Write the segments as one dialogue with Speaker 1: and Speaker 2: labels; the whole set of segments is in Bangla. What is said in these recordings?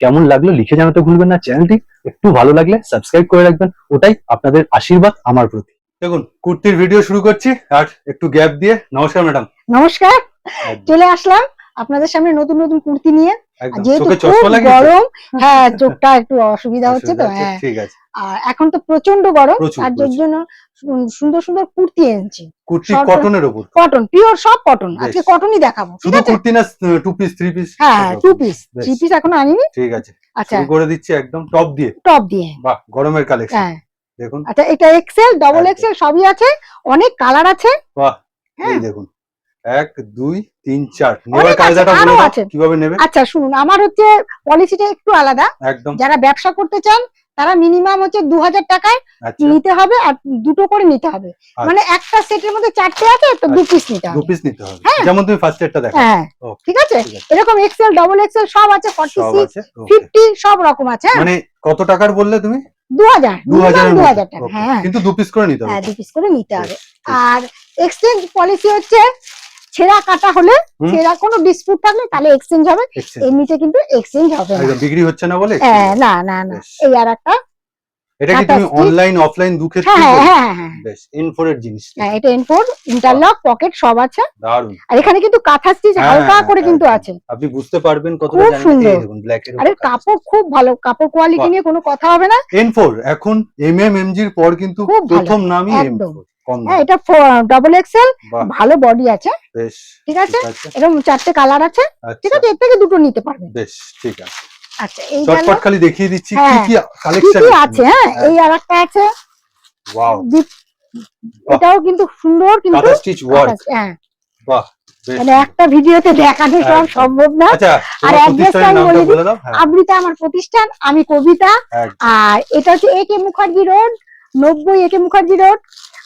Speaker 1: কেমন লাগল লিখে জানাতে ভুলবেন না। চ্যানেলটি একটু ভালো লাগলে সাবস্ক্রাইব করে রাখবেন। ওটাই আপনাদের আশীর্বাদ আমার প্রতি।
Speaker 2: দেখুন কুর্তির ভিডিও শুরু করছি আর একটু গ্যাপ দিয়ে। নমস্কার ম্যাডাম
Speaker 3: নমস্কার। চলে আসলাম আপনাদের সামনে নতুন নতুন কুর্তি নিয়ে। যেহেতু খুব গরম হ্যাঁ চোখটা একটু অসুবিধা হচ্ছে তো হ্যাঁ।
Speaker 2: ঠিক আছে।
Speaker 3: আর এখন তো প্রচণ্ড গরম যার জন্য সুন্দর সুন্দর কুর্তি এনেছি।
Speaker 2: কুর্তি কটনের উপর?
Speaker 3: কটন পিওর সব কটন আজকে কটনই দেখাবো ঠিক আছে?
Speaker 2: কুর্তি না টু পিস থ্রি পিস
Speaker 3: হ্যাঁ টু পিস থ্রি পিস এখনও আনিনি।
Speaker 2: ঠিক আছে।
Speaker 3: আচ্ছা।
Speaker 2: করে দিচ্ছি একদম টপ দিয়ে।
Speaker 3: টপ দিয়ে।
Speaker 2: বাহ গরমের কালেকশন
Speaker 3: হ্যাঁ।
Speaker 2: দেখুন।
Speaker 3: আচ্ছা এটা এক্সেল ডবল। এক্সেল সবই আছে অনেক কালার আছে।
Speaker 2: বাহ এই
Speaker 3: হ্যাঁ।
Speaker 2: দেখুন। এক দুই তিন চার। নেওয়ার
Speaker 3: আছে,
Speaker 2: কায়দাটা বলে কীভাবে নেবে?
Speaker 3: আচ্ছা শুনুন আমার হচ্ছে পলিসিটা একটু আলাদা।
Speaker 2: একদম।
Speaker 3: যারা ব্যবসা করতে চান তারা মিনিমাম হচ্ছে দু হাজার টাকায়
Speaker 2: আচ্ছা।
Speaker 3: নিতে হবে আর দুটো করে নিতে হবে। মানে একটা সেটের মধ্যে চারটে আছে তো দু পিস নিতে
Speaker 2: আচ্ছা। দু পিস নিতে হবে।
Speaker 3: হ্যাঁ।
Speaker 2: যেমন তুমি ফার্স্ট এডটা দেখো।
Speaker 3: হ্যাঁ। ঠিক আছে। এরকম এক্সেল ডবল এক্সেল সব আছে ফর্টি
Speaker 2: সব
Speaker 3: সিক্স
Speaker 2: আছে okay.
Speaker 3: ফিফটি সব রকম আছে হ্যাঁ।
Speaker 2: মানে কত টাকার বললে তুমি?
Speaker 3: দু হাজার
Speaker 2: দু হাজারের
Speaker 3: দু
Speaker 2: মধ্যে?
Speaker 3: হাজার টাকা হ্যাঁ।
Speaker 2: কিন্তু দু পিস করে নিতে
Speaker 3: হ্যাঁ দু পিস করে নিতে হবে। আর এক্সচেঞ্জ পলিসি হচ্ছে ছেঁড়া কাটা হলে। ছেঁড়া কোনো ডিসপুট থাকলে তাহলে এক্সচেঞ্জ হবে। এমনিতে কিন্তু এক্সচেঞ্জ হবে না।
Speaker 2: বিক্রি হচ্ছে না বলে?
Speaker 3: হ্যাঁ না না না। এই আর একটা
Speaker 2: এটা কি তুমি অনলাইন অফলাইন দু
Speaker 3: হ্যাঁ
Speaker 2: ক্ষেত্রে
Speaker 3: হ্যাঁ হ্যাঁ হ্যাঁ।
Speaker 2: বেশ ইনফোর এর জিনিস।
Speaker 3: হ্যাঁ এটা এনফোর ইন্টারলক পকেট সব আছে।
Speaker 2: দারুণ
Speaker 3: আর এখানে কিন্তু কাঁথা স্টিচ
Speaker 2: হ্যাঁ,
Speaker 3: হালকা
Speaker 2: হ্যাঁ,
Speaker 3: করে কিন্তু আছে।
Speaker 2: আপনি বুঝতে পারবেন কতটা
Speaker 3: খুব সুন্দর।
Speaker 2: দেখুন ব্ল্যাক এর
Speaker 3: আরে কাপড় খুব ভালো। কাপড় কোয়ালিটি নিয়ে কোনো কথা হবে না।
Speaker 2: এনফোর এখন এম এম এম পর কিন্তু প্রথম নামই
Speaker 3: একদম। হ্যাঁ এটা ডবল এক্সেল ভালো বডি আছে।
Speaker 2: বেশ
Speaker 3: ঠিক আছে?
Speaker 2: ঠিক
Speaker 3: এরকম চারটে কালার আছে। ঠিক
Speaker 2: আচ্ছা
Speaker 3: আছে? এর থেকে দুটো নিতে পারবেন
Speaker 2: বেশ ঠিক আছে।
Speaker 3: আচ্ছা এই
Speaker 2: চটপট খালি দেখিয়ে দিচ্ছি কি
Speaker 3: হ্যাঁ,
Speaker 2: কি
Speaker 3: কি
Speaker 2: কালেকশন
Speaker 3: আছে? হ্যাঁ এই আছে।
Speaker 2: ওয়াও
Speaker 3: এটাও কিন্তু সুন্দর কিন্তু
Speaker 2: কাটা স্টিচ ওয়ার্ক
Speaker 3: হ্যাঁ।
Speaker 2: বাহ
Speaker 3: মানে একটা ভিডিওতে দেখানো সব সম্ভব না।
Speaker 2: আচ্ছা
Speaker 3: আর বলে দিই।
Speaker 2: দাও হ্যাঁ।
Speaker 3: আবৃতা আমার প্রতিষ্ঠান আমি কবিতা। আর এটা হচ্ছে এ কে মুখার্জি রোড নব্বই এ কে মুখার্জি রোড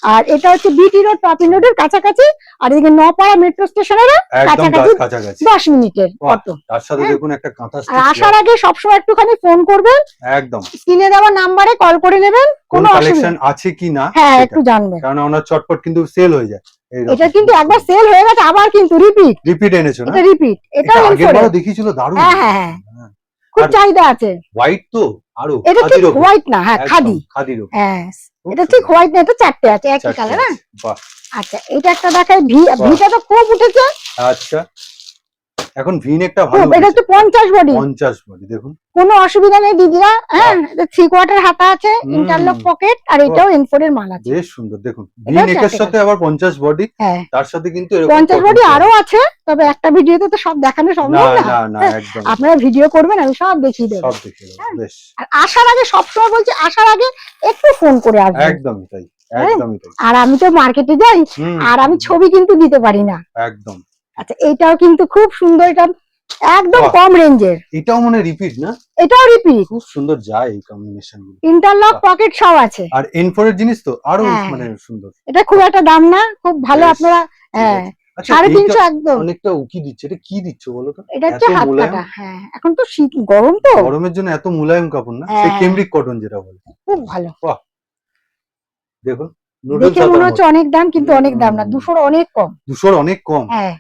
Speaker 3: আর এটা হচ্ছে বিটি রোড পাপিন রোডের কাছাকাছি। আর এদিকে নপাড়া মেট্রো স্টেশনের
Speaker 2: একদম
Speaker 3: কাছাকাছি। দশ মিনিটের অটো।
Speaker 2: তার সাথে
Speaker 3: হ্যাঁ।
Speaker 2: দেখুন একটা কাঁথা
Speaker 3: আর আসার আগে সবসময় একটুখানি ফোন করবেন।
Speaker 2: একদম।
Speaker 3: স্ক্রিনে দেওয়া নাম্বারে কল করে নেবেন।
Speaker 2: কোন কালেকশন আছে কি না
Speaker 3: হ্যাঁ একটু জানবেন।
Speaker 2: কারণ ওনার চটপট কিন্তু সেল হয়ে যায়।
Speaker 3: এটা কিন্তু একবার সেল হয়ে গেছে আবার কিন্তু রিপিট
Speaker 2: রিপিট এনেছো না?
Speaker 3: এটা রিপিট এটা
Speaker 2: এটা আগের দেখিয়েছিল দারুণ।
Speaker 3: হ্যাঁ হ্যাঁ। হ্যাঁ। খুব চাহিদা আছে।
Speaker 2: হোয়াইট তো আরও
Speaker 3: এটা ঠিক হোয়াইট না হ্যাঁ খাদি।
Speaker 2: খাদির
Speaker 3: হ্যাঁ এটা ঠিক হোয়াইট না এটা চারটে আছে একই কালার
Speaker 2: না
Speaker 3: আচ্ছা এটা একটা দেখায় ভি। ভিটা তো খুব উঠেছে।
Speaker 2: আচ্ছা। এখন ভিনেকটা
Speaker 3: খুব
Speaker 2: ভালো
Speaker 3: এটা হচ্ছে পঞ্চাশ বডি
Speaker 2: পঞ্চাশ বডি দেখুন।
Speaker 3: কোনো অসুবিধা নেই দিদিরা হ্যাঁ থ্রি কোয়ার্টার হাতা আছে ইন্টারলক পকেট আর এটাও এনফোর্ডের মাল আছে।
Speaker 2: বেশ সুন্দর দেখুন। ভিনেকের
Speaker 3: চারটে
Speaker 2: সাথে আবার পঞ্চাশ বডি
Speaker 3: হ্যাঁ।
Speaker 2: তার সাথে কিন্তু এরকম
Speaker 3: পঞ্চাশ
Speaker 2: cotton
Speaker 3: বডি আরও আছে তবে একটা ভিডিওতে তো সব দেখানো সম্ভব না
Speaker 2: না। না
Speaker 3: হ্যাঁ,
Speaker 2: একদম।
Speaker 3: আপনারা ভিডিও করবেন আমি সব দেখিয়ে দেবো।
Speaker 2: সব দেখে নেব,
Speaker 3: হ্যাঁ।
Speaker 2: বেশ।
Speaker 3: আর আসার আগে সবসময় বলছি আসার আগে একটু ফোন করে আসবেন।
Speaker 2: একদমই তাই। একদমই তাই।
Speaker 3: আর আমি তো মার্কেটে যাই আর আমি ছবি কিন্তু দিতে পারি না।
Speaker 2: একদম।
Speaker 3: আচ্ছা এটাও কিন্তু খুব সুন্দর এটা একদম কম রেঞ্জের।
Speaker 2: এটাও মানে রিপিট না?
Speaker 3: এটাও রিপিট
Speaker 2: খুব সুন্দর যায় এই কম্বিনেশন
Speaker 3: ইন্টারলক পকেট সব আছে।
Speaker 2: আর এনফোরের জিনিস তো আরও
Speaker 3: হ্যাঁ।
Speaker 2: মানে সুন্দর।
Speaker 3: এটা খুব একটা দাম না খুব ভালো আপনারা হ্যাঁ
Speaker 2: আচ্ছা
Speaker 3: সাড়ে তিনশো একদম।
Speaker 2: অনেকটা উকি দিচ্ছে এটা কি দিচ্ছ বলো তো?
Speaker 3: এটা হচ্ছে হাত কাটা হ্যাঁ এখন তো শীত গরম তো।
Speaker 2: গরমের জন্য এত মুলায়ম কাপড় না? সেই। কেমব্রিক কটন যেটা বলে।
Speaker 3: খুব ভালো।
Speaker 2: দেখুন নুডলস
Speaker 3: দেখে মনে হচ্ছে অনেক দাম কিন্তু অনেক দাম না। দুশোর অনেক কম।
Speaker 2: দুশোর অনেক কম।
Speaker 3: হ্যাঁ।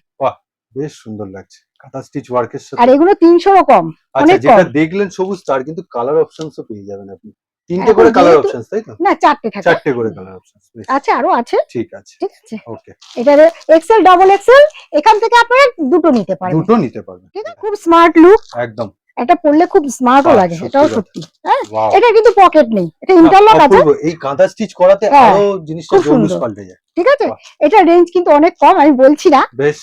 Speaker 2: বেশ সুন্দর লাগছে। কাঁথা স্টিচ ওয়ার্কের সাথে।
Speaker 3: আর এগুলো তিনশোরও কম
Speaker 2: আচ্ছা
Speaker 3: অনেক
Speaker 2: যেটা দেখলেন সবুজ তার কিন্তু কালার অপশনসও পেয়ে যাবেন আপনি। তিনটে করে কালার অপশনস তাই তো?
Speaker 3: না চারটে থাকে।
Speaker 2: চারটে করে কালার অপশনস
Speaker 3: আচ্ছা আরও আছে?
Speaker 2: ঠিক আছে।
Speaker 3: ঠিক আছে।
Speaker 2: ওকে।
Speaker 3: এটা এক্সেল ডাবল এক্সেল এখান থেকে আপনারা দুটো নিতে পারবেন।
Speaker 2: দুটো নিতে পারবেন।
Speaker 3: ঠিক আছে? খুব স্মার্ট লুক
Speaker 2: একদম।
Speaker 3: এটা পরলে খুব স্মার্টও লাগে এটাও সত্যি হ্যাঁ? এটা কিন্তু পকেট নেই এটা ইন্টারলক আছে।
Speaker 2: এই কাঁথা স্টিচ করাতে
Speaker 3: হ্যাঁ,
Speaker 2: আরও জিনিসটা জৌলুস পাল্টে যায়।
Speaker 3: ঠিক আছে? এটা রেঞ্জ কিন্তু অনেক কম আমি বলছি না।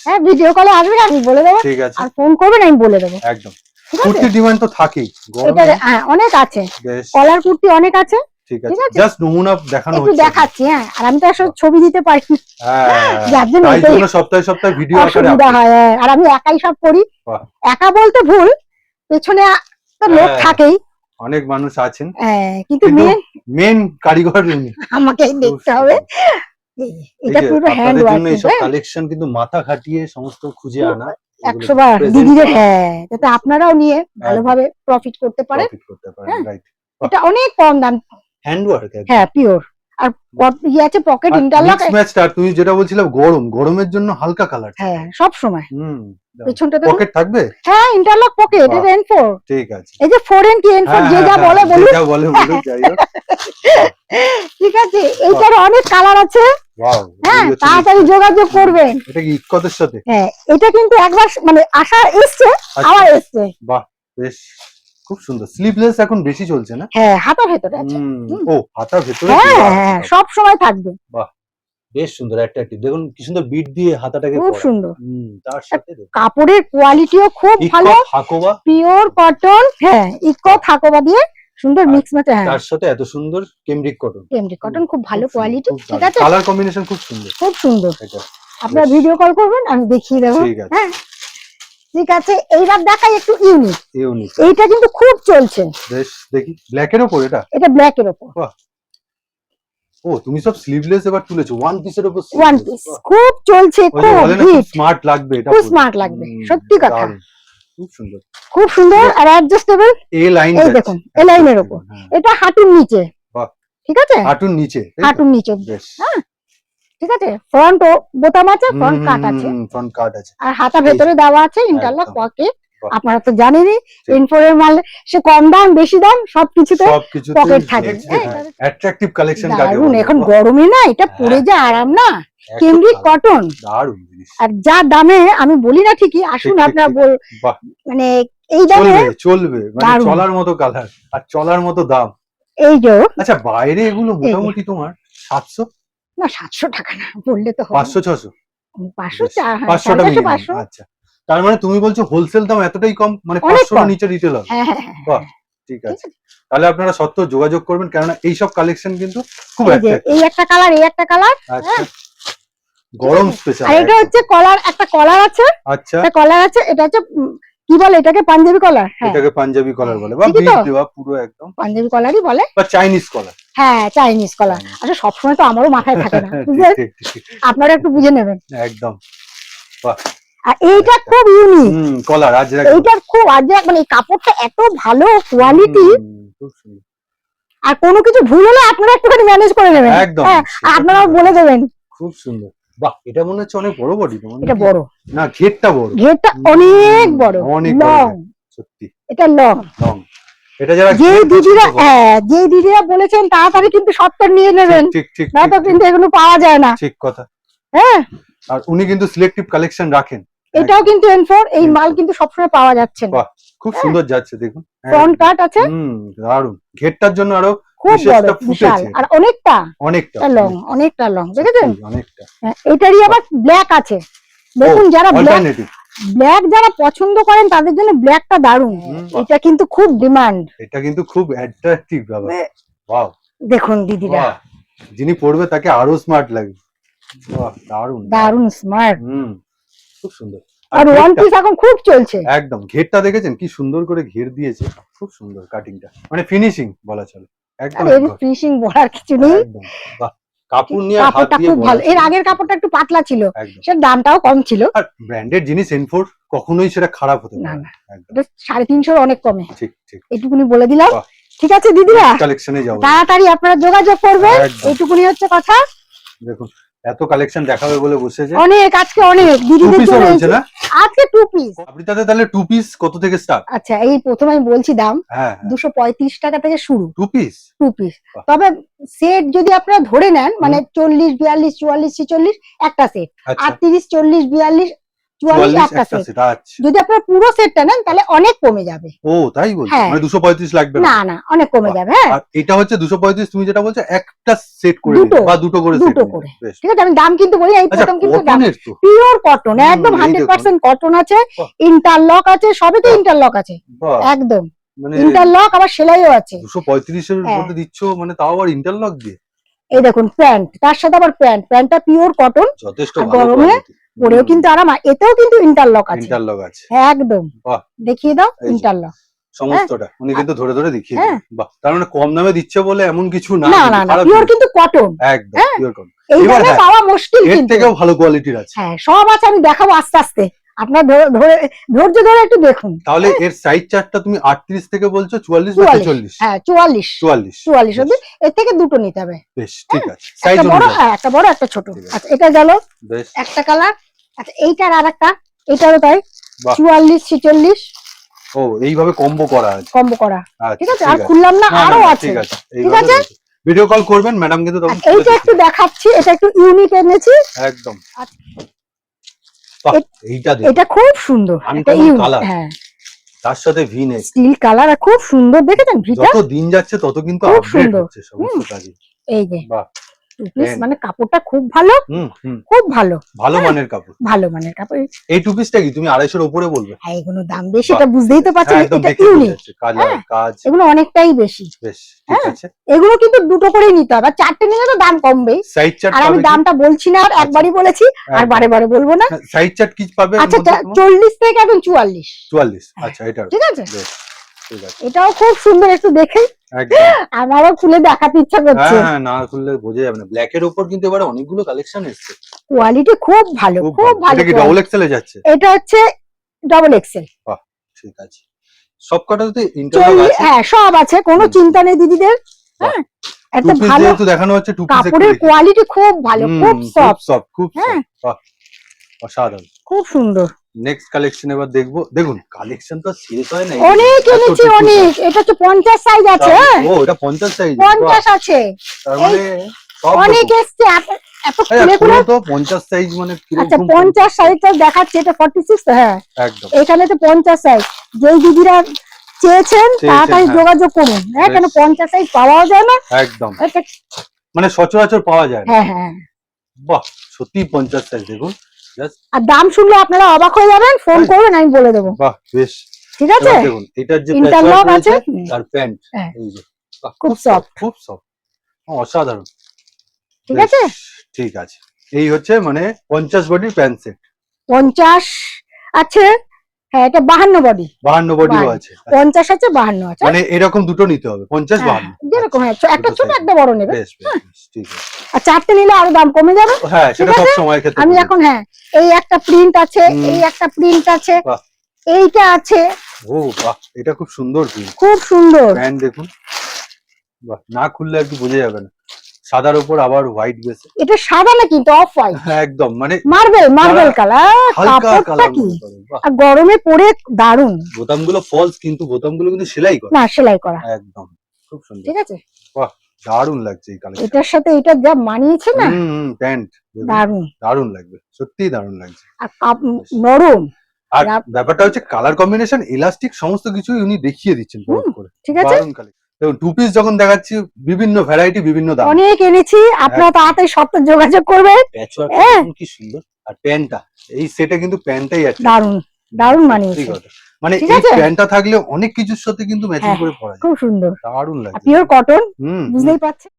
Speaker 3: হ্যাঁ ভিডিও কলে আসবেন আমি বলে দেবো।
Speaker 2: ঠিক আছে।
Speaker 3: আর ফোন করবেন আমি বলে দেবো।
Speaker 2: একদম। কুর্তির ডিমান্ড তো থাকেই
Speaker 3: এটা হ্যাঁ অনেক আছে। কলার কুর্তি অনেক আছে।
Speaker 2: ঠিক আছে? জাস্ট নমুনা দেখানো
Speaker 3: একটু
Speaker 2: হচ্ছে।
Speaker 3: দেখাচ্ছি হ্যাঁ। আর আমি তো আসলে ছবি দিতে পারি
Speaker 2: হ্যাঁ।
Speaker 3: যার জন্য
Speaker 2: সপ্তাহে সপ্তাহে ভিডিও আকারে
Speaker 3: হয় হ্যাঁ। আর আমি একাই সব করি। একা বলতে ভুল পেছনে তো লোক
Speaker 2: হ্যাঁ।
Speaker 3: থাকেই।
Speaker 2: অনেক মানুষ আছেন।
Speaker 3: হ্যাঁ, কিন্তু মেন
Speaker 2: মেন কারিগর
Speaker 3: আমাকেই দেখতে হবে। এটা পুরো হ্যান্ড ওয়ার্ক
Speaker 2: এইসব কালেকশন কিন্তু মাথা খাটিয়ে সমস্ত খুঁজে আনা
Speaker 3: একশো বার দিদিদের হ্যাঁ যাতে আপনারাও নিয়ে ভালোভাবে প্রফিট করতে পারেন। হ্যাঁ। এটা অনেক কম দাম।
Speaker 2: হ্যান্ড ওয়ার্ক
Speaker 3: হ্যাঁ পিওর আর ইয়ে আছে পকেট ইন্টারলক
Speaker 2: ম্যাচটা তুমি যেটা বলছিলে গরম গরমের জন্য হালকা কালার
Speaker 3: হ্যাঁ সব সময়।
Speaker 2: হুম
Speaker 3: পেছনটাতে
Speaker 2: পকেট থাকবে?
Speaker 3: হ্যাঁ ইন্টারলক পকেট এটা এন
Speaker 2: ঠিক আছে।
Speaker 3: এই যে ফোর এন কি এন
Speaker 2: হ্যাঁ,
Speaker 3: যে
Speaker 2: হ্যাঁ,
Speaker 3: যা
Speaker 2: হ্যাঁ,
Speaker 3: বলে বলুন
Speaker 2: যা বলে বলুক যাই হোক।
Speaker 3: ঠিক আছে এইটার অনেক কালার আছে। হ্যাঁ তাড়াতাড়ি যোগাযোগ করবেন
Speaker 2: এটা কি ইকতের সাথে?
Speaker 3: হ্যাঁ এটা কিন্তু একবার মানে আসা এসছে
Speaker 2: আচ্ছা,
Speaker 3: আবার এসছে।
Speaker 2: বাহ বেশ। খুব সুন্দর। স্লিভলেস এখন বেশি চলছে না?
Speaker 3: হ্যাঁ হাতা ভেতরে আছে।
Speaker 2: ও হাতার ভেতরে
Speaker 3: হ্যাঁ হ্যাঁ
Speaker 2: সব।
Speaker 3: সময় থাকবে।
Speaker 1: বাহ বেশ সুন্দর অ্যাট্রাকটিভ দেখুন কি সুন্দর বিট দিয়ে হাতাটাকে
Speaker 3: খুব সুন্দর।
Speaker 1: তার সাথে
Speaker 3: কাপড়ের কোয়ালিটিও খুব ভালো।
Speaker 1: হাকোবা।
Speaker 3: পিওর কটন হ্যাঁ ইকো থাকোবা দিয়ে সুন্দর মিক্স ম্যাচে হ্যাঁ।
Speaker 1: তার সাথে এত সুন্দর কেমব্রিক কটন
Speaker 3: এমডি কটন খুব ভালো কোয়ালিটি ঠিক আছে?
Speaker 2: কালার কম্বিনেশন খুব সুন্দর।
Speaker 3: খুব সুন্দর। আপনারা ভিডিও কল করবেন আমি দেখিয়ে দেবো।
Speaker 2: ঠিক আছে।
Speaker 3: হ্যাঁ। ঠিক আছে? এইবার দেখাই একটু ইউনিক।
Speaker 2: ইউনিক।
Speaker 3: এইটা কিন্তু খুব চলছে।
Speaker 2: বেশ দেখি ব্ল্যাক এর ওপর এটা?
Speaker 3: এটা ব্ল্যাক এর ওপর
Speaker 2: ও তুমি সব স্লিভলেস এবার তুলেছো ওয়ান পিসের ওপর
Speaker 3: ওয়ান পিস খুব চলছে খুব
Speaker 2: স্মার্ট লাগবে এটা
Speaker 3: খুব smart লাগবে, সত্যি কথা।
Speaker 2: খুব সুন্দর।
Speaker 3: খুব সুন্দর আর অ্যাডজাস্টেবল
Speaker 2: এ লাইন
Speaker 3: এই দেখুন এ লাইনের ওপর। এটা হাঁটুর নিচে।
Speaker 2: বাহ।
Speaker 3: ঠিক আছে?
Speaker 2: হাঁটুর নিচে
Speaker 3: হাঁটুর নিচে।
Speaker 2: বেশ।
Speaker 3: ঠিক আছে? ফ্রন্ট বোতাম আছে ফ্রন্ট কাট আছে।
Speaker 2: ফ্রন্ট কাট আছে।
Speaker 3: আর হাতা ভেতরে দেওয়া আছে ইন্টারলক। পকেট আপনারা তো জানেনই ইনফোরের মাল সে কম দাম বেশি দাম সবকিছুতে pocket থাকে।
Speaker 2: অ্যাট্রাকটিভ কালেকশন দারুণ
Speaker 3: এখন গরমে না এটা পরে
Speaker 2: হ্যাঁ।
Speaker 3: যা আরাম না। কেমব্রিক কটন
Speaker 2: দারুণ। জিনিস।
Speaker 3: আর যা দামে আমি বলি না ঠিকই আসুন আপনারা বল মানে এই দামে
Speaker 2: চলবে মানে চলার মতো কালার আর চলার মতো দাম।
Speaker 3: এই যে
Speaker 2: আচ্ছা বাইরে এগুলো মোটামুটি তোমার সাতশো?
Speaker 3: না সাতশো টাকা না বললে তো
Speaker 2: পাঁচশো ছশো?
Speaker 3: পাঁচশো হ্যাঁ, পাঁচশো।
Speaker 2: আচ্ছা। তার মানে তুমি বলছো হোলসেল দাম এতটাই কম মানে
Speaker 3: কম।
Speaker 2: নিচে রিটেল হবে?
Speaker 3: হ্যাঁ হ্যাঁ
Speaker 2: বাহ ঠিক আছে। তাহলে আপনারা সত্য যোগাযোগ করবেন কেননা এইসব কালেকশন কিন্তু খুব
Speaker 3: এই এই একটা কালার এই একটা কালার
Speaker 2: আচ্ছা। গরম স্পেশাল
Speaker 3: আর এটা হচ্ছে কলার একটা কলার আছে।
Speaker 2: আচ্ছা।
Speaker 3: কলার আছে এটা হচ্ছে কি বলে এটাকে? পাঞ্জাবি কলার হ্যাঁ।
Speaker 2: এটাকে পাঞ্জাবি কলার বলে বা বিট? দেওয়া পুরো একদম
Speaker 3: পাঞ্জাবি কলারই বলে?
Speaker 2: বা চাইনিজ কলার
Speaker 3: হ্যাঁ চাইনিজ কলার আসলে সবসময় তো আমারও মাথায় থাকে না আপনারা একটু বুঝে নেবেন।
Speaker 2: একদম।
Speaker 3: আর এইটা খুব ইউনিক
Speaker 2: হুম কলার আজ
Speaker 3: এইটার খুব আজ মানে কাপড়টা এত ভালো কোয়ালিটি আর কোনো কিছু ভুল হলে আপনারা একটুখানি ম্যানেজ করে নেবেন।
Speaker 2: একদম
Speaker 3: হ্যাঁ
Speaker 2: সেটা
Speaker 3: আপনারাও বলে দেবেন।
Speaker 2: খুব সুন্দর। বাহ এটা মনে হচ্ছে অনেক বড় বডি
Speaker 3: এটা বড়।
Speaker 2: না ঘেরটা বড়।
Speaker 3: ঘেরটা অনেক বড়
Speaker 2: অনেক
Speaker 3: লং
Speaker 2: সত্যি।
Speaker 3: এটা লং
Speaker 2: লং এটা যারা
Speaker 3: যে দিদিরা হ্যাঁ যে দিদিরা বলেছেন তাড়াতাড়ি কিন্তু সত্তর নিয়ে নেবেন।
Speaker 2: ঠিক ঠিক ঠিক,
Speaker 3: না তো কিন্তু এগুলো পাওয়া যায় না।
Speaker 2: ঠিক কথা।
Speaker 3: হ্যাঁ।
Speaker 2: আর উনি কিন্তু সিলেক্টিভ কালেকশন রাখেন।
Speaker 3: এটাও কিন্তু এনফোর এই মাল কিন্তু সবসময় পাওয়া যাচ্ছে না।
Speaker 2: খুব সুন্দর যাচ্ছে দেখুন।
Speaker 3: ফ্রন্ট কাট আছে।
Speaker 2: হুম দারুণ ঘেরটার জন্য আরও
Speaker 3: খুব বড় বিশাল। আর অনেকটা?
Speaker 2: অনেকটা।
Speaker 3: লং অনেকটা লং দেখেছেন?
Speaker 2: অনেকটা
Speaker 3: হ্যাঁ, এটারই আবার ব্ল্যাক আছে। দেখুন যারা ব্ল্যাক ব্ল্যাক যারা পছন্দ করেন তাদের জন্য ব্ল্যাকটা দারুণ। এটা কিন্তু খুব ডিমান্ড
Speaker 2: এটা কিন্তু খুব অ্যাট্রাকটিভ
Speaker 3: এ,
Speaker 2: ওয়াও
Speaker 3: দেখুন দিদিরা।
Speaker 2: যিনি পড়বে তাকে আরও স্মার্ট লাগবে বাহ দারুণ
Speaker 3: দারুণ স্মার্ট
Speaker 2: হুম খুব সুন্দর।
Speaker 3: আর ওয়ান পিস এখন খুব চলছে।
Speaker 2: একদম ঘেরটা দেখেছেন? কি সুন্দর করে ঘের দিয়েছে। খুব সুন্দর কাটিংটা মানে ফিনিশিং বলা চলে। একদম
Speaker 3: আর এর
Speaker 2: একদম,
Speaker 3: ফিনিশিং বলার কিছু নেই।
Speaker 2: কাপড় নিয়ে হাত দিয়ে
Speaker 3: ভালো। এর আগের কাপড়টা একটু পাতলা ছিল
Speaker 2: একদম।
Speaker 3: দামটাও কম ছিল।
Speaker 2: আর ব্র্যান্ডেড জিনিস এনফোর কখনোই সেটা খারাপ হতে
Speaker 3: না
Speaker 2: পারে
Speaker 3: না।
Speaker 2: না
Speaker 3: সাড়ে তিনশোর অনেক কমে।
Speaker 2: ঠিক ঠিক।
Speaker 3: এইটুকুনি বলে দিলাম। ঠিক আছে দিদিরা।
Speaker 2: কালেকশনে যাব।
Speaker 3: তাড়াতাড়ি আপনারা যোগাযোগ করবেন।
Speaker 2: এটুকুনি
Speaker 3: এইটুকুনি হচ্ছে কথা।
Speaker 2: দেখুন এত কালেকশন দেখাবে বলে বসেছে।
Speaker 3: অনেক আজকে অনেক। দিদিদের
Speaker 2: চলে
Speaker 3: জন্য
Speaker 2: না?
Speaker 3: আজকে টু পিস
Speaker 2: আপনি তাতে তাহলে টু পিস কত থেকে স্টার্ট
Speaker 3: আচ্ছা এই প্রথমে আমি বলছি দাম।
Speaker 2: হ্যাঁ
Speaker 3: দুশো পঁয়ত্রিশ টাকা থেকে শুরু।
Speaker 2: টু পিস
Speaker 3: টু পিস তবে সেট যদি আপনারা ধরে নেন মানে চল্লিশ বিয়াল্লিশ চুয়াল্লিশ ছিচল্লিশ একটা সেট
Speaker 2: আচ্ছা।
Speaker 3: আটত্রিশ চল্লিশ বিয়াল্লিশ চুয়াল্লিশ একটা সেট
Speaker 2: আচ্ছা।
Speaker 3: যদি আপনারা পুরো সেটটা নেন তাহলে অনেক কমে যাবে।
Speaker 2: ও তাই বলছি?
Speaker 3: হ্যাঁ।
Speaker 2: মানে দুশো পঁয়ত্রিশ লাগবে না?
Speaker 3: না অনেক কমে যাবে হ্যাঁ।
Speaker 2: এটা হচ্ছে দুশো পঁয়ত্রিশ তুমি যেটা বলছো একটা সেট করে। বা দুটো করে
Speaker 3: দুটো করে। ঠিক আছে আমি দাম কিন্তু বলি এই
Speaker 2: আচ্ছা
Speaker 3: প্রথম কিন্তু দাম। পিওর কটন একদম হান্ড্রেড পার্সেন্ট কটন আছে ইন্টারলক আছে সবই তো ইন্টারলক আছে। একদম।
Speaker 2: মানে
Speaker 3: ইন্টারলক আবার সেলাইও আছে।
Speaker 2: দুশো পঁয়ত্রিশের
Speaker 3: হ্যাঁ।
Speaker 2: মধ্যে দিচ্ছ মানে তাও আবার ইন্টারলক দিয়ে?
Speaker 3: এই দেখুন প্যান্ট তার সাথে আবার প্যান্ট। প্যান্টটা পিওর কটন
Speaker 2: যথেষ্ট
Speaker 3: গরমে পরেও কিন্তু আরাম আর এতেও কিন্তু ইন্টারলক আছে।
Speaker 2: ইন্টারলক আছে।
Speaker 3: একদম।
Speaker 2: বাহ।
Speaker 3: দেখিয়ে দাও ইন্টারলক
Speaker 2: সমস্তটা। উনি কিন্তু ধরে ধরে দেখিয়ে
Speaker 3: হ্যাঁ।
Speaker 2: বাহ। তার মানে কম দামে দিচ্ছে বলে এমন কিছু না
Speaker 3: না
Speaker 2: কিন্তু
Speaker 3: না পিওর কিন্তু কটন
Speaker 2: একদম
Speaker 3: হ্যাঁ।
Speaker 2: পিওর কটন
Speaker 3: এই
Speaker 2: হ্যাঁ,
Speaker 3: পাওয়া মুশকিল
Speaker 2: এর থেকেও ভালো কোয়ালিটির আছে।
Speaker 3: হ্যাঁ সব আছে আমি দেখাবো আস্তে আস্তে। আপনার ধরে- ধরে ধৈর্য ধরে একটু দেখুন।
Speaker 2: তাহলে এর সাইজ চার্টটা তুমি আটত্রিশ থেকে বলছো চুয়াল্লিশ বা
Speaker 3: চুয়াল্লিশ।
Speaker 2: ছেচল্লিশ
Speaker 3: হ্যাঁ চুয়াল্লিশ।
Speaker 2: চুয়াল্লিশ।
Speaker 3: চুয়াল্লিশ অব্দি এর থেকে দুটো নিতে হবে।
Speaker 2: বেশ ঠিক আছে। সাইজ
Speaker 3: বড় হ্যাঁ একটা বড় একটা ছোট। আচ্ছা এটা গেল।
Speaker 2: বেশ।
Speaker 3: একটা কালার। আচ্ছা এইটার আর একটা এটারও তাই।
Speaker 2: বাহ।
Speaker 3: চুয়াল্লিশ ছিচল্লিশ।
Speaker 2: ও এইভাবে কম্বো করা আছে।
Speaker 3: কম্বো করা।
Speaker 2: আচ্ছা,
Speaker 3: ঠিক আছে? আর খুললাম না
Speaker 2: আরও
Speaker 3: আছে।
Speaker 2: ঠিক আছে। এইভাবে
Speaker 3: আছে?
Speaker 2: ভিডিও কল করবেন ম্যাডাম কিন্তু তখন
Speaker 3: এইটা একটু দেখাচ্ছি। এটা একটু ইউনিক এনেছি।
Speaker 2: একদম।
Speaker 3: আচ্ছা।
Speaker 2: এইটা
Speaker 3: এটা খুব সুন্দর এটা হ্যাঁ।
Speaker 2: তার সাথে ভি নেক
Speaker 3: স্টিল কালার খুব সুন্দর দেখেছেন? ভিটা
Speaker 2: যত দিন যাচ্ছে তত কিন্তু আপডেট হচ্ছে সমস্ত কাজে
Speaker 3: এই যে।
Speaker 2: বাহ।
Speaker 3: টু পিস মানে কাপড়টা খুব ভালো খুব ভালো।
Speaker 2: ভালো
Speaker 3: হ্যাঁ।
Speaker 2: মানের কাপড়।
Speaker 3: ভালো মানের কাপড়।
Speaker 2: এই টু পিসটা কি? তুমি আড়াইশোর উপরে বলবে?
Speaker 3: হ্যাঁ এগুলো দাম বেশি এটা বুঝতেই তো
Speaker 2: হ্যাঁ,
Speaker 3: এটা ইউনিক হ্যাঁ।
Speaker 2: কাজ।
Speaker 3: এগুলো অনেকটাই বেশি।
Speaker 2: বেশ ঠিক
Speaker 3: হ্যাঁ।
Speaker 2: আছে।
Speaker 3: এগুলো কিন্তু দুটো করেই নিতে হবে। আর চারটে নিলে তো দাম কমবেই।
Speaker 2: সাইজ চার্ট
Speaker 3: আর আমি দামটা বলছি না আর একবারই বলেছি আর বারে বারে বলব না।
Speaker 2: সাইজ চার্ট কি পাবে
Speaker 3: আচ্ছা
Speaker 2: মধ্যে
Speaker 3: চা-
Speaker 2: তোমার?
Speaker 3: চল্লিশ থেকে একদম চুয়াল্লিশ।
Speaker 2: চুয়াল্লিশ।
Speaker 3: হ্যাঁ।
Speaker 2: আচ্ছা এটা
Speaker 3: ঠিক আছে।
Speaker 2: ঠিক আছে।
Speaker 3: এটাও খুব সুন্দর একটু দেখে আমারও খুলে দেখাতে ইচ্ছা করছে।
Speaker 2: হ্যাঁ হ্যাঁ না খুললে বোঝা যাবে না। ব্ল্যাক এর উপর কিন্তু এবারে অনেকগুলো কালেকশন এসছে।
Speaker 3: কোয়ালিটি খুব ভালো
Speaker 2: খুব ভালো। এটা কি ডাবল এক্সেল এ যাচ্ছে?
Speaker 3: এটা হচ্ছে ডবল এক্সেল
Speaker 2: ঠিক আছে। সব কটাতে ইন্টারলক আছে?
Speaker 3: হ্যাঁ সব আছে কোনো চিন্তা নেই দিদিদের। হ্যাঁ একটা ভালো
Speaker 2: তো দেখানো হচ্ছে টু পিস
Speaker 3: কাপড়ের কোয়ালিটি খুব ভালো খুব সফট
Speaker 2: সফট খুব
Speaker 3: হ্যাঁ।
Speaker 2: অসাধারণ।
Speaker 3: খুব সুন্দর।
Speaker 2: নেক্সট কালেকশন এবার দেখব। দেখুন কালেকশন তো শেষ হয় না
Speaker 3: অনেক এনেছি অনেক। এটা হচ্ছে পঞ্চাশ সাইজ আছে হ্যাঁ?
Speaker 2: ও এটা পঞ্চাশ সাইজ
Speaker 3: পঞ্চাশ আছে।
Speaker 2: তার মানে
Speaker 3: অনেক এসছে এত- এত খুলে খুলে
Speaker 2: তো পঞ্চাশ সাইজ মানে
Speaker 3: আচ্ছা সাইজটা দেখাচ্ছে এটা ফর্টি সিক্স হ্যাঁ?
Speaker 2: একদম।
Speaker 3: এখানে তো পঞ্চাশ সাইজ যেই দিদিরা চেয়েছেন তাড়াতাড়ি
Speaker 2: হ্যাঁ।
Speaker 3: যোগাযোগ করুন। হ্যাঁ কেন
Speaker 2: বেশ।
Speaker 3: পঞ্চাশ সাইজ পাওয়াও যায় না?
Speaker 2: একদম। মানে সচরাচর পাওয়া যায় না।
Speaker 3: হ্যাঁ হ্যাঁ।
Speaker 2: বাহ সত্যি পঞ্চাশ সাইজ দেখুন।
Speaker 3: আর দাম শুনলে আপনারা অবাক হয়ে যাবেন ফোন করবেন আমি বলে দেবো।
Speaker 2: বাহ বেশ।
Speaker 3: ঠিক আছে?
Speaker 2: দেখুন এটার যে
Speaker 3: ইন্টারলক আছে?
Speaker 2: আর প্যান্ট
Speaker 3: হ্যাঁ।
Speaker 2: এই যে
Speaker 3: খুব
Speaker 2: সফট খুব সফট অসাধারণ।
Speaker 3: ঠিক আছে?
Speaker 2: ঠিক আছে। এই হচ্ছে মানে পঞ্চাশ বডির প্যান্ট সেট।
Speaker 3: পঞ্চাশ আছে? হ্যাঁ এটা বাহান্ন বডি
Speaker 2: বাহান্ন বডিও আছে। আচ্ছা,
Speaker 3: পঞ্চাশ আছে বাহান্ন আছে।
Speaker 2: মানে এরকম দুটো নিতে হবে পঞ্চাশ
Speaker 3: হ্যাঁ,
Speaker 2: বাহান্ন।
Speaker 3: যেরকম হ্যাঁ একটা ছোট একটা বড় নেবে।
Speaker 2: ঠিক আছে।
Speaker 3: আর চারটে নিলে আরও দাম কমে যাবে।
Speaker 2: হ্যাঁ সেটা সব সময় ক্ষেত্রে
Speaker 3: আমি এখন হ্যাঁ এই একটা প্রিন্ট আছে এই একটা প্রিন্ট আছে এইটা আছে।
Speaker 2: ও বাহ এটা খুব সুন্দর প্রিন্ট
Speaker 3: খুব সুন্দর।
Speaker 2: প্যান্ট দেখুন। বাহ না খুললে আর কি বোঝা যাবে না। সাদার উপর আবার হোয়াইট বেসে
Speaker 3: এটা সাদা না কিন্তু অফ হোয়াইট
Speaker 2: একদম মানে
Speaker 3: মার্বেল মার্বেল কালার কাপড়টা কি? আর গরমে পরে দারুণ
Speaker 2: বোতামগুলো ফলস কিন্তু বোতামগুলো কিন্তু সেলাই করে।
Speaker 3: না সেলাই করা।
Speaker 2: একদম খুব সুন্দর।
Speaker 3: ঠিক আছে?
Speaker 2: বাহ দারুণ লাগছে এই কালেকশন
Speaker 3: এটার সাথে এটা যা মানিয়েছে না?
Speaker 2: হুম প্যান্ট।
Speaker 3: দারুণ
Speaker 2: দারুণ লাগবে সত্যিই দারুণ লাগছে।
Speaker 3: আর নরম।
Speaker 2: আর ব্যাপারটা হচ্ছে কালার কম্বিনেশন ইলাস্টিক সমস্ত কিছু উনি দেখিয়ে দিচ্ছেন
Speaker 3: ঠিক আছে?
Speaker 2: দেখুন টু পিস যখন দেখাচ্ছি বিভিন্ন ভ্যারাইটি বিভিন্ন দাম।
Speaker 3: অনেক এনেছি আপনারা তাড়াতাড়ি সপ্তাহে যোগাযোগ করবেন।
Speaker 2: প্যাচওয়ার্ক
Speaker 3: হ্যাঁ।
Speaker 2: কি সুন্দর। আর প্যান্টটা এই সেটে কিন্তু প্যান্টটাই আছে।
Speaker 3: দারুণ দারুণ মানিয়েছে
Speaker 2: মানে এই প্যান্টটা থাকলে অনেক কিছুর সাথে কিন্তু ম্যাচিং করে পরা যায়।
Speaker 3: খুব সুন্দর।
Speaker 2: দারুণ লাগছে
Speaker 3: পিওর কটন। বুঝতেই পারছেন?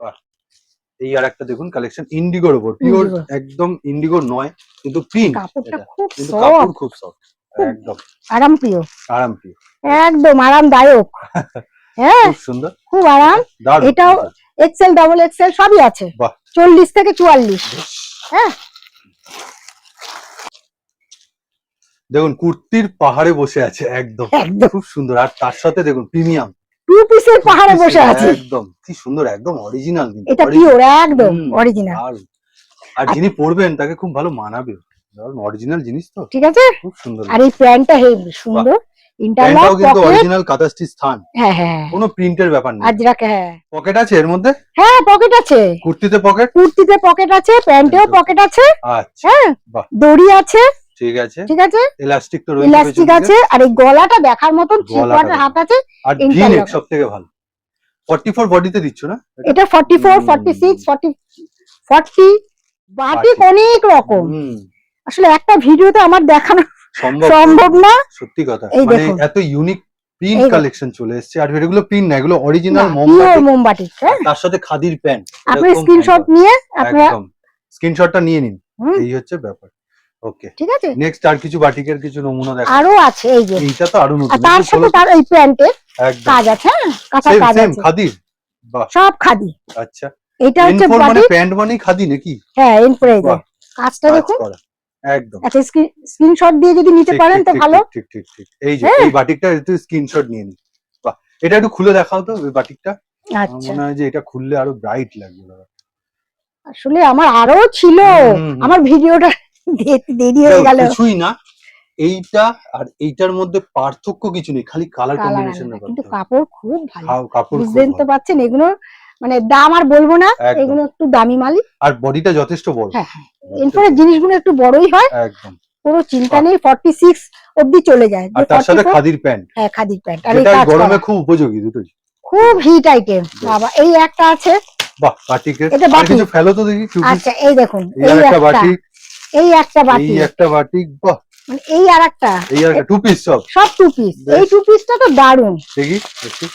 Speaker 2: এই আর একটা দেখুন কালেকশন ইন্ডিগোর উপর। পিওর একদম ইন্ডিগো নয় কিন্তু প্রিন্ট
Speaker 3: কাপড়টা খুব সফট
Speaker 2: কাপড় খুব সফট একদম।
Speaker 3: আরাম প্রিয়।
Speaker 2: আরাম প্রিয়।
Speaker 3: একদম আরামদায়ক। হ্যাঁ
Speaker 2: খুব সুন্দর।
Speaker 3: খুব আরাম। এটাও এক্সেল ডাবল এক্সেল সবই আছে। চল্লিশ থেকে চুয়াল্লিশ। হ্যাঁ।
Speaker 2: দেখুন কুর্তির পাহাড়ে বসে আছে একদম।
Speaker 3: একদম।
Speaker 2: খুব সুন্দর। আর তার সাথে দেখুন প্রিমিয়াম।
Speaker 3: টু পিসের পাহাড়ে বসে আছে।
Speaker 2: একদম। কি সুন্দর একদম অরিজিনাল
Speaker 3: এটা পিওর একদম অরিজিনাল
Speaker 2: আর যিনি পরবেন তাকে খুব ভালো মানাবে। অরিজিনাল জিনিস তো।
Speaker 3: ঠিক আছে?
Speaker 2: খুব সুন্দর
Speaker 3: আর এই প্যান্টটা হেভি সুন্দর। ইন্টারলক
Speaker 2: কিন্তু
Speaker 3: পকেট
Speaker 2: অরিজিনাল
Speaker 3: হ্যাঁ হ্যাঁ
Speaker 2: কোনো প্রিন্টের ব্যাপার নেই
Speaker 3: আজরাকে হ্যাঁ
Speaker 2: পকেট আছে এর মধ্যে?
Speaker 3: হ্যাঁ পকেট আছে।
Speaker 2: কুর্তিতে পকেট
Speaker 3: কুর্তিতে পকেট আছে প্যান্টেও পকেট আছে।
Speaker 2: আচ্ছা
Speaker 3: হ্যাঁ দড়ি আছে।
Speaker 2: ঠিক আছে।
Speaker 3: ঠিক আছে?
Speaker 2: ইলাস্টিক তো রয়েছে
Speaker 3: ইলাস্টিক আছে আর এই গলাটা দেখার মতন
Speaker 2: গলাটা
Speaker 3: হাত আছে
Speaker 2: আর। ভিনেক সব থেকে ভালো। ফর্টি ফোর বডিতে দিচ্ছ না?
Speaker 3: এটা ফর্টি ফোর
Speaker 2: হুম।
Speaker 3: Forty six forty forty batik
Speaker 2: batik.
Speaker 3: অনেক রকম। আসলে একটা ভিডিওতে আমার দেখানো
Speaker 2: সম্ভব
Speaker 3: না?
Speaker 2: সত্যি কথা। মানে এত ইউনিক প্রিন্ট কালেকশন চলে এসেছে। আর এগুলো প্রিন্ট না এগুলো অরিজিনাল মোমবাতি।
Speaker 3: হ্যাঁ?
Speaker 2: তার সাথে খাদির প্যান্ট
Speaker 3: আপনি স্ক্রিনশট নিয়ে আপনারা
Speaker 2: একদম। স্ক্রিনশটটা নিয়ে নিন। এই হচ্ছে ব্যাপার। ওকে
Speaker 3: ঠিক আছে?
Speaker 2: নেক্সট আর কিছু বাটিকের কিছু নমুনা দেখা
Speaker 3: আরও আছে এই যে।
Speaker 2: এইটা তো
Speaker 3: আরও
Speaker 2: নতুন।
Speaker 3: তার সাথে তার এই কাজ আছে হ্যাঁ? কাঁচা কাজ আছে।
Speaker 2: খাদির?
Speaker 3: সব খাদি
Speaker 2: আচ্ছা।
Speaker 3: এটা হচ্ছে
Speaker 2: মানে প্যান্ট মানেই খাদি নাকি?
Speaker 3: হ্যাঁ। কাজটা দেখুন।
Speaker 2: একদম।
Speaker 3: আচ্ছা স্ক্রিনশট দিয়ে যদি নিতে পারেন তো ভালো।
Speaker 2: ঠিক ঠিক ঠিক এই যে
Speaker 3: হ্যাঁ।
Speaker 2: এই বাটিকটা একটু স্ক্রিনশট নিয়ে নি বাহ এটা একটু খুলে দেখাও তো ওই বাটিকটা।
Speaker 3: আচ্ছা।
Speaker 2: মনে হয় যে এটা খুললে আরও ব্রাইট লাগবে
Speaker 3: আসলে আমার আরও ছিল। আমার ভিডিওটা দেরি হয়ে গেল।
Speaker 2: কিছুই না। এইটা আর এইটার মধ্যে পার্থক্য কিছু নেই খালি কালার কম্বিনেশন
Speaker 3: কিন্তু কাপড় খুব ভালো।
Speaker 2: কাপড়
Speaker 3: বুঝতেন তো। পাচ্ছেন এগুলো মানে দাম আর বলব না এগুলো একটু দামি মালিক
Speaker 2: আর বডিটা যথেষ্ট বড়।
Speaker 3: হ্যাঁ হ্যাঁ। এরপরে জিনিসগুলো একটু বড়ই হয়
Speaker 2: একদম।
Speaker 3: কোনো চিন্তা নেই ফর্টি সিক্স অব্দি চলে যায়।
Speaker 2: আর তার সাথে খাদির প্যান্ট।
Speaker 3: হ্যাঁ খাদির প্যান্ট। আর কাজ
Speaker 2: গরমে খুব উপযোগী দুটোই।
Speaker 3: খুব হিট আইটেম বাবা এই একটা আছে।
Speaker 2: বাহ বাটিকের
Speaker 3: এটা বাটিক।
Speaker 2: কিছু ফেলো তো দেখি
Speaker 3: আচ্ছা এই দেখুন
Speaker 2: এই একটা। বাটিক
Speaker 3: এই একটা বাটি।
Speaker 2: এই একটা বাটিক বাহ।
Speaker 3: মানে এই আর একটা
Speaker 2: এই আর টু পিস সব।
Speaker 3: সব টু পিস এই টু পিসটা তো দারুণ।
Speaker 2: দেখি দেখি।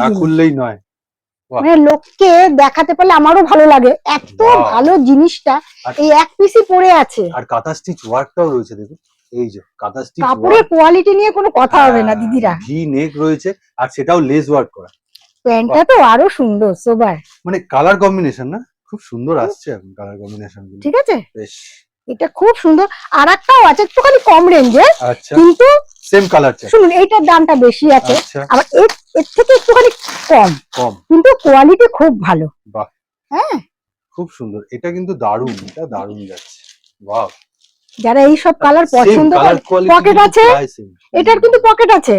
Speaker 2: না খুললেই নয়।
Speaker 3: মানে লোককে দেখাতে পারলে আমারও ভালো লাগে। এত ভালো জিনিসটা এই এক পিসই পড়ে আছে।
Speaker 2: আর কাঁথা স্টিচ ওয়ার্কটাও রয়েছে দেখুন। এই যে কাঁথা স্টিচ
Speaker 3: কাপড়ের কোয়ালিটি নিয়ে কোনো কথা হবে না দিদিরা।
Speaker 2: ভি নেক রয়েছে আর সেটাও লেস ওয়ার্ক করা।
Speaker 3: প্যান্টটা তো আরও সুন্দর সোবার
Speaker 2: মানে কালার কম্বিনেশন না? খুব সুন্দর আসছে এখন কালার কম্বিনেশন
Speaker 3: ঠিক আছে?
Speaker 2: বেশ।
Speaker 3: এটা খুব সুন্দর। আর একটাও আছে একটুখানি কম রেঞ্জে
Speaker 2: আচ্ছা।
Speaker 3: কিন্তু
Speaker 2: সেম কালার
Speaker 3: শুনুন এইটার দামটা বেশি আছে
Speaker 2: আচ্ছা।
Speaker 3: আবার এর এর থেকে একটুখানি কম।
Speaker 2: কম।
Speaker 3: কিন্তু কোয়ালিটি খুব ভালো।
Speaker 2: বাহ।
Speaker 3: হ্যাঁ।
Speaker 2: খুব সুন্দর। এটা কিন্তু দারুণ এটা দারুণ যাচ্ছে। বাহ।
Speaker 3: যারা এই সব কালার পছন্দ করে pocket আছে? এটার কিন্তু পকেট আছে।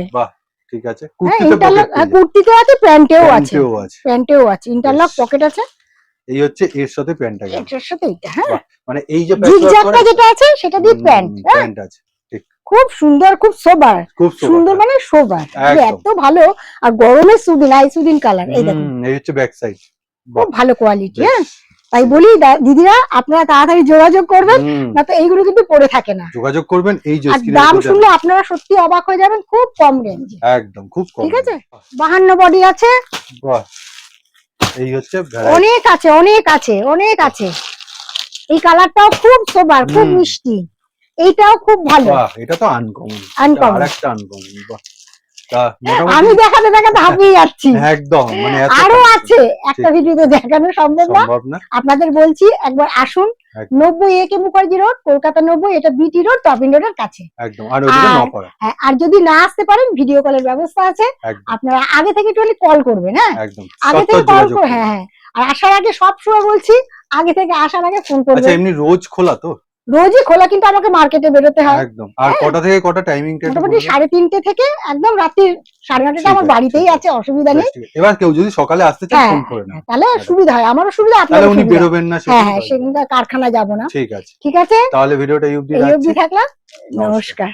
Speaker 2: ঠিক আছে।
Speaker 3: হ্যাঁ
Speaker 2: কুর্তিতে
Speaker 3: ইন্টারলক কুর্তিতেও আছে প্যান্টেও আছে।
Speaker 2: প্যান্টেও আছে
Speaker 3: ইন্টারলক পকেট আছে।
Speaker 2: এই হচ্ছে এর সাথে প্যান্টটা গেল।
Speaker 3: এটার সাথে এটা হ্যাঁ।
Speaker 2: মানে এই যে
Speaker 3: জিগজ্যাগটা যেটা আছে সেটা দিয়ে প্যান্ট হ্যাঁ।
Speaker 2: প্যান্ট আছে
Speaker 3: খুব সুন্দর খুব সোবার।
Speaker 2: খুব
Speaker 3: সুন্দর মানে সোবার। এত ভালো আর গরমে সুদিন আই সুদিন কালার এই দেখুন।
Speaker 2: এই হচ্ছে ব্যাক সাইড
Speaker 3: খুব ভালো কোয়ালিটি হ্যাঁ। তাই বলি দিদিরা আপনারা তাড়াতাড়ি যোগাযোগ করবেন না তো এইগুলো কিন্তু পড়ে থাকে না।
Speaker 2: যোগাযোগ করবেন এই যে
Speaker 3: দাম শুনলে আপনারা সত্যি অবাক হয়ে যাবেন খুব কম রেঞ্জে
Speaker 2: একদম খুব কম
Speaker 3: ঠিক আছে? বাহান্ন বডি আছে।
Speaker 2: বাহ। এই হচ্ছে
Speaker 3: অনেক আছে অনেক আছে অনেক আছে। এই কালারটাও খুব সোবার খুব মিষ্টি। এইটাও খুব ভালো।
Speaker 2: এটা তো আনকমন আনকমন আরেকটা আনকমন
Speaker 3: আমি দেখাতে দেখাতে হাঁপিয়ে যাচ্ছি।
Speaker 2: একদম মানে আরও
Speaker 3: আছে। একটা। ভিডিওতে দেখানো সম্ভব না। আপনাদের বলছি একবার আসুন। নব্বই A K Mukherjee road Kolkata নব্বই এটা বিটি রোড টপিন রোডের কাছে।
Speaker 2: আর
Speaker 3: হ্যাঁ, আর যদি না আসতে পারেন ভিডিও কলের ব্যবস্থা আছে। আপনারা আগে থেকে একটু কল করবেন হ্যাঁ? আগে থেকে কল হ্যাঁ হ্যাঁ। আর আসার আগে সব সময় বলছি আগে থেকে আসার আগে ফোন
Speaker 2: আচ্ছা
Speaker 3: করবেন।
Speaker 2: এমনি রোজ খোলা তো?
Speaker 3: রোজই খোলা কিন্তু আমাকে মার্কেটে বেরোতে হয়।
Speaker 2: একদম। আর কটা থেকে কটা টাইমিংটা
Speaker 3: হ্যাঁ। মোটামুটি সাড়ে তিনটে থেকে একদম রাত্রি সাড়ে নটাটা আমার বাড়িতেই আছে। অসুবিধা নেই।
Speaker 2: এবার কেউ যদি সকালে আসতে চায়
Speaker 3: হ্যাঁ,
Speaker 2: ফোন করে না
Speaker 3: হ্যাঁ, তাহলে সুবিধা হয়। আমারও সুবিধা
Speaker 2: তাহলে উনি বেরোবেন না
Speaker 3: হ্যাঁ হ্যাঁ
Speaker 2: সেদিন
Speaker 3: সেদিনকার কারখানা যাব না।
Speaker 2: ঠিক আছে।
Speaker 3: ঠিক আছে?
Speaker 2: তাহলে ভিডিওটা
Speaker 3: ইউবি থাকলাম। নমস্কার।